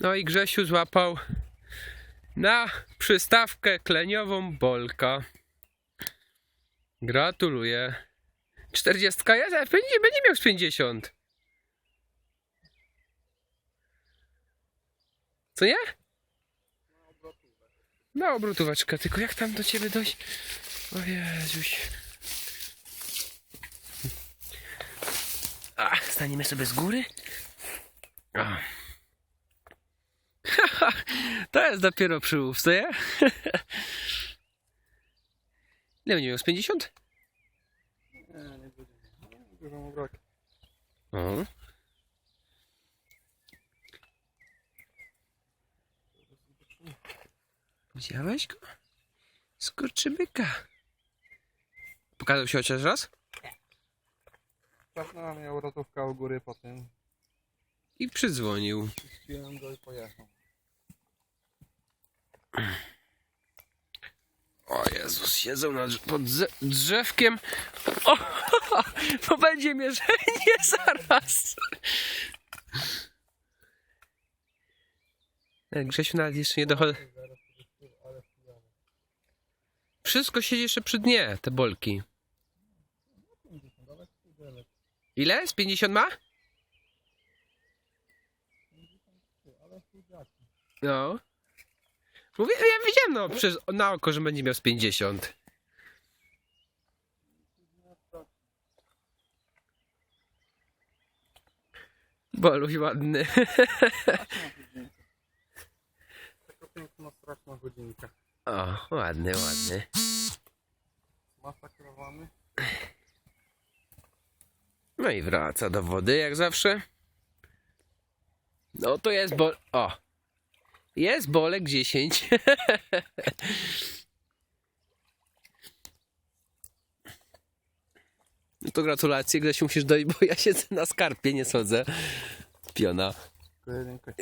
No i Grzesiu złapał na przystawkę kleniową bolka. Gratuluję. 40 jest, ale będzie, będzie miał z 50. Co nie? Na obrotóweczkę, tylko jak tam do ciebie dojść? O Jezuś. A, staniemy sobie z góry. To jest dopiero przyłów, co nie? Ile będzie miał? Z 50? Nie, nie będzie. Dużą obrokę. O. Widziałeś go? Skurczybyka. Pokazał się chociaż raz? Czapnęła mnie obrotówka u góry po tym. I przydzwonił. Go i pojechał. O Jezus, siedzą na, drz- pod drze- drzewkiem. O, bo będzie mierzenie zaraz. E, Grzesiu nawet jeszcze nie dochodzi. Wszystko siedzi jeszcze przy dnie, te bolki. Ile? Z 50 ma? No. Mówię, ja widziałem no, przez, na oko, że będzie miał z 50. Boluś ładny. Taka piękna, straszna godzinka. O, ładny, ładny. No i wraca do wody jak zawsze. No to jest bol... O! Jest bolek 10. No to gratulacje, Grzesiu musisz dojść, bo ja siedzę na skarpie, nie sądzę. Piona. Jedynkę.